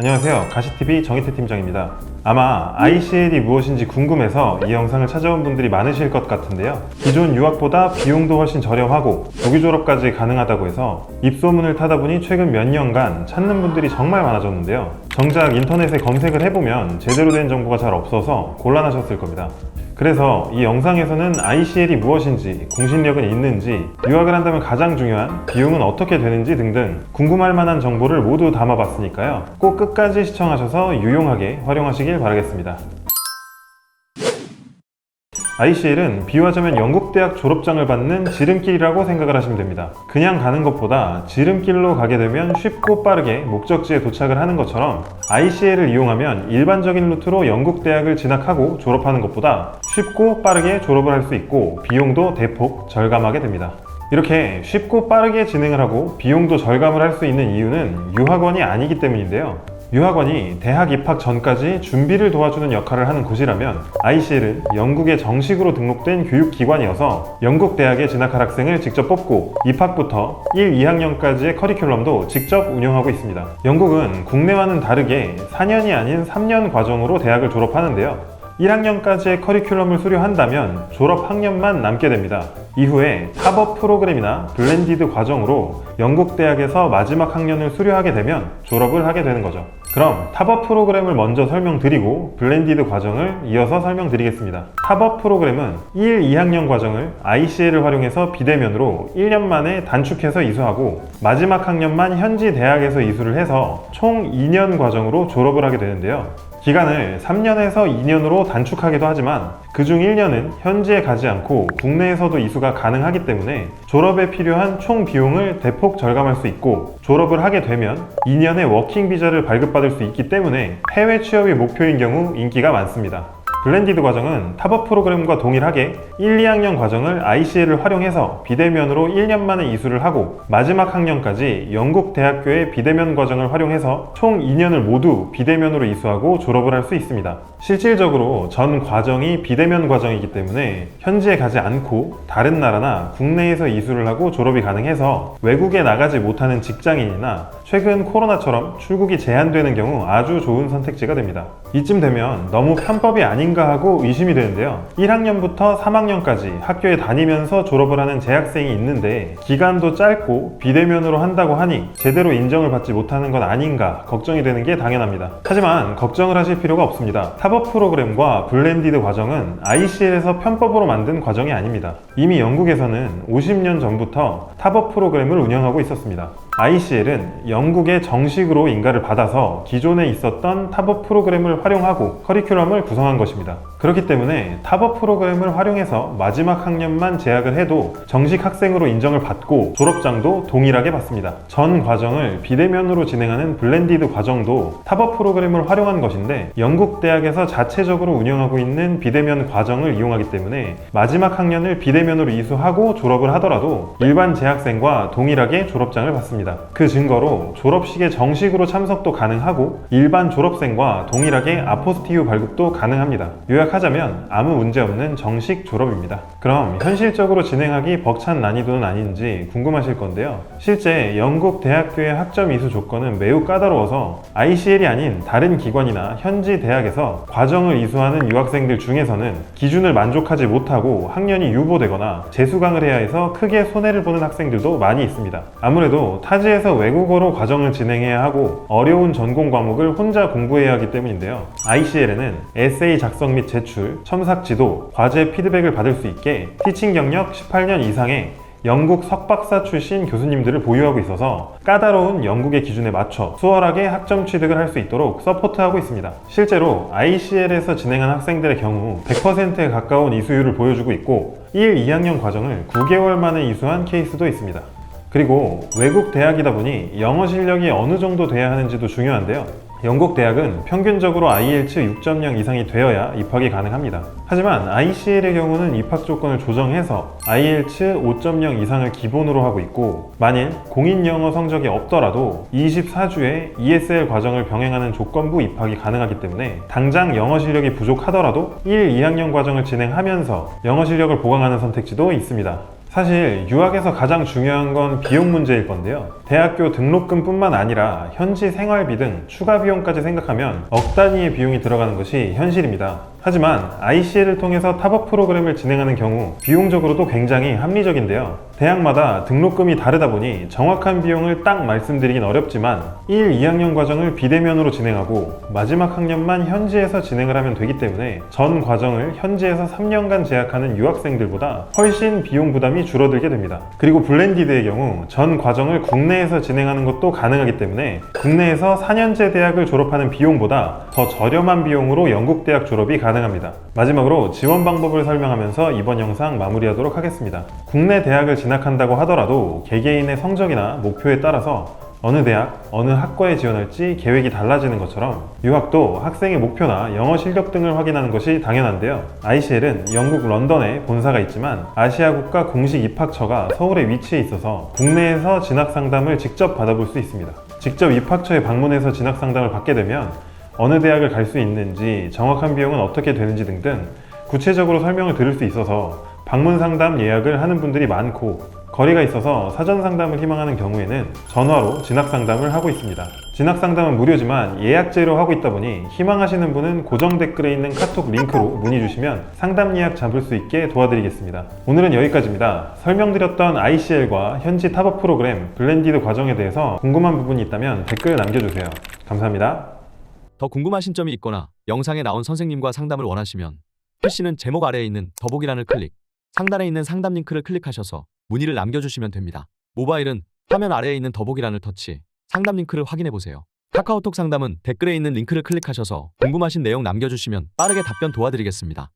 안녕하세요. 가시TV 정희태 팀장입니다. 아마 ICL이 무엇인지 궁금해서 이 영상을 찾아온 분들이 많으실 것 같은데요. 기존 유학보다 비용도 훨씬 저렴하고 조기 졸업까지 가능하다고 해서 입소문을 타다 보니 최근 몇 년간 찾는 분들이 정말 많아졌는데요. 정작 인터넷에 검색을 해보면 제대로 된 정보가 잘 없어서 곤란하셨을 겁니다. 그래서 이 영상에서는 ICL이 무엇인지, 공신력은 있는지, 유학을 한다면 가장 중요한 비용은 어떻게 되는지 등등 궁금할 만한 정보를 모두 담아봤으니까요. 꼭 끝까지 시청하셔서 유용하게 활용하시길 바라겠습니다. ICL은 비유하자면 영국 대학 졸업장을 받는 지름길이라고 생각을 하시면 됩니다. 그냥 가는 것보다 지름길로 가게 되면 쉽고 빠르게 목적지에 도착을 하는 것처럼 ICL을 이용하면 일반적인 루트로 영국 대학을 진학하고 졸업하는 것보다 쉽고 빠르게 졸업을 할 수 있고 비용도 대폭 절감하게 됩니다. 이렇게 쉽고 빠르게 진행을 하고 비용도 절감을 할 수 있는 이유는 유학원이 아니기 때문인데요. 유학원이 대학 입학 전까지 준비를 도와주는 역할을 하는 곳이라면 ICL은 영국에 정식으로 등록된 교육기관이어서 영국 대학에 진학할 학생을 직접 뽑고 입학부터 1, 2학년까지의 커리큘럼도 직접 운영하고 있습니다. 영국은 국내와는 다르게 4년이 아닌 3년 과정으로 대학을 졸업하는데요. 1학년까지의 커리큘럼을 수료한다면 졸업 학년만 남게 됩니다. 이후에 탑업 프로그램이나 블렌디드 과정으로 영국 대학에서 마지막 학년을 수료하게 되면 졸업을 하게 되는 거죠. 그럼 탑업 프로그램을 먼저 설명드리고 블렌디드 과정을 이어서 설명드리겠습니다. 탑업 프로그램은 1, 2학년 과정을 ICL을 활용해서 비대면으로 1년 만에 단축해서 이수하고 마지막 학년만 현지 대학에서 이수를 해서 총 2년 과정으로 졸업을 하게 되는데요. 기간을 3년에서 2년으로 단축하기도 하지만 그중 1년은 현지에 가지 않고 국내에서도 이수가 가능하기 때문에 졸업에 필요한 총 비용을 대폭 절감할 수 있고 졸업을 하게 되면 2년의 워킹 비자를 발급받을 수 있기 때문에 해외 취업이 목표인 경우 인기가 많습니다. 블렌디드 과정은 탑업 프로그램과 동일하게 1, 2학년 과정을 ICL을 활용해서 비대면으로 1년 만에 이수를 하고 마지막 학년까지 영국 대학교의 비대면 과정을 활용해서 총 2년을 모두 비대면으로 이수하고 졸업을 할 수 있습니다. 실질적으로 전 과정이 비대면 과정이기 때문에 현지에 가지 않고 다른 나라나 국내에서 이수를 하고 졸업이 가능해서 외국에 나가지 못하는 직장인이나 최근 코로나처럼 출국이 제한되는 경우 아주 좋은 선택지가 됩니다. 이쯤 되면 너무 편법이 아닌 가 하고 의심이 되는데요. 1학년부터 3학년까지 학교에 다니면서 졸업을 하는 재학생이 있는데 기간도 짧고 비대면으로 한다고 하니 제대로 인정을 받지 못하는 건 아닌가 걱정이 되는 게 당연합니다. 하지만 걱정을 하실 필요가 없습니다. 탑업 프로그램과 블렌디드 과정은 ICL에서 편법으로 만든 과정이 아닙니다. 이미 영국에서는 50년 전부터 탑업 프로그램을 운영하고 있었습니다. ICL은 영국에 정식으로 인가를 받아서 기존에 있었던 탑업 프로그램을 활용하고 커리큘럼을 구성한 것입니다. 그렇기 때문에 탑업 프로그램을 활용해서 마지막 학년만 재학을 해도 정식 학생으로 인정을 받고 졸업장도 동일하게 받습니다. 전 과정을 비대면으로 진행하는 블렌디드 과정도 탑업 프로그램을 활용한 것인데 영국 대학에서 자체적으로 운영하고 있는 비대면 과정을 이용하기 때문에 마지막 학년을 비대면으로 이수하고 졸업을 하더라도 일반 재학생과 동일하게 졸업장을 받습니다. 그 증거로 졸업식에 정식으로 참석도 가능하고 일반 졸업생과 동일하게 아포스티유 발급도 가능합니다. 요약하자면 아무 문제 없는 정식 졸업입니다. 그럼 현실적으로 진행하기 벅찬 난이도는 아닌지 궁금하실 건데요. 실제 영국 대학교의 학점 이수 조건은 매우 까다로워서 ICL이 아닌 다른 기관이나 현지 대학에서 과정을 이수하는 유학생들 중에서는 기준을 만족하지 못하고 학년이 유보되거나 재수강을 해야 해서 크게 손해를 보는 학생들도 많이 있습니다. 아무래도 타 지에서 외국어로 과정을 진행해야 하고 어려운 전공 과목을 혼자 공부해야 하기 때문인데요. ICL에는 에세이 작성 및 제출, 첨삭 지도, 과제 피드백을 받을 수 있게 티칭 경력 18년 이상의 영국 석박사 출신 교수님들을 보유하고 있어서 까다로운 영국의 기준에 맞춰 수월하게 학점 취득을 할 수 있도록 서포트하고 있습니다. 실제로 ICL에서 진행한 학생들의 경우 100%에 가까운 이수율을 보여주고 있고 1, 2학년 과정을 9개월 만에 이수한 케이스도 있습니다. 그리고 외국 대학이다 보니 영어 실력이 어느 정도 돼야 하는지도 중요한데요. 영국 대학은 평균적으로 IELTS 6.0 이상이 되어야 입학이 가능합니다. 하지만 ICL의 경우는 입학 조건을 조정해서 IELTS 5.0 이상을 기본으로 하고 있고 만일 공인 영어 성적이 없더라도 24주에 ESL 과정을 병행하는 조건부 입학이 가능하기 때문에 당장 영어 실력이 부족하더라도 1, 2학년 과정을 진행하면서 영어 실력을 보강하는 선택지도 있습니다. 사실 유학에서 가장 중요한 건 비용 문제일 건데요. 대학교 등록금뿐만 아니라 현지 생활비 등 추가 비용까지 생각하면 억 단위의 비용이 들어가는 것이 현실입니다. 하지만 ICL을 통해서 탑업 프로그램을 진행하는 경우 비용적으로도 굉장히 합리적인데요. 대학마다 등록금이 다르다 보니 정확한 비용을 딱 말씀드리긴 어렵지만 1, 2학년 과정을 비대면으로 진행하고 마지막 학년만 현지에서 진행을 하면 되기 때문에 전 과정을 현지에서 3년간 재학하는 유학생들보다 훨씬 비용 부담이 줄어들게 됩니다. 그리고 블렌디드의 경우 전 과정을 국내에서 진행하는 것도 가능하기 때문에 국내에서 4년제 대학을 졸업하는 비용보다 더 저렴한 비용으로 영국 대학 졸업이 가능합니다. 마지막으로 지원 방법을 설명하면서 이번 영상 마무리하도록 하겠습니다. 국내 대학을 진학한다고 하더라도 개개인의 성적이나 목표에 따라서 어느 대학, 어느 학과에 지원할지 계획이 달라지는 것처럼 유학도 학생의 목표나 영어 실력 등을 확인하는 것이 당연한데요. ICL은 영국 런던에 본사가 있지만 아시아 국가 공식 입학처가 서울에 위치해 있어서 국내에서 진학 상담을 직접 받아볼 수 있습니다. 직접 입학처에 방문해서 진학 상담을 받게 되면 어느 대학을 갈 수 있는지 정확한 비용은 어떻게 되는지 등등 구체적으로 설명을 들을 수 있어서 방문 상담 예약을 하는 분들이 많고 거리가 있어서 사전 상담을 희망하는 경우에는 전화로 진학 상담을 하고 있습니다. 진학 상담은 무료지만 예약제로 하고 있다 보니 희망하시는 분은 고정 댓글에 있는 카톡 링크로 문의 주시면 상담 예약 잡을 수 있게 도와드리겠습니다. 오늘은 여기까지입니다. 설명드렸던 ICL과 현지 탑업 프로그램 블렌디드 과정에 대해서 궁금한 부분이 있다면 댓글 남겨주세요. 감사합니다. 더 궁금하신 점이 있거나 영상에 나온 선생님과 상담을 원하시면 PC는 제목 아래에 있는 더보기란을 클릭, 상단에 있는 상담 링크를 클릭하셔서 문의를 남겨주시면 됩니다. 모바일은 화면 아래에 있는 더보기란을 터치, 상담 링크를 확인해 보세요. 카카오톡 상담은 댓글에 있는 링크를 클릭하셔서 궁금하신 내용 남겨주시면 빠르게 답변 도와드리겠습니다.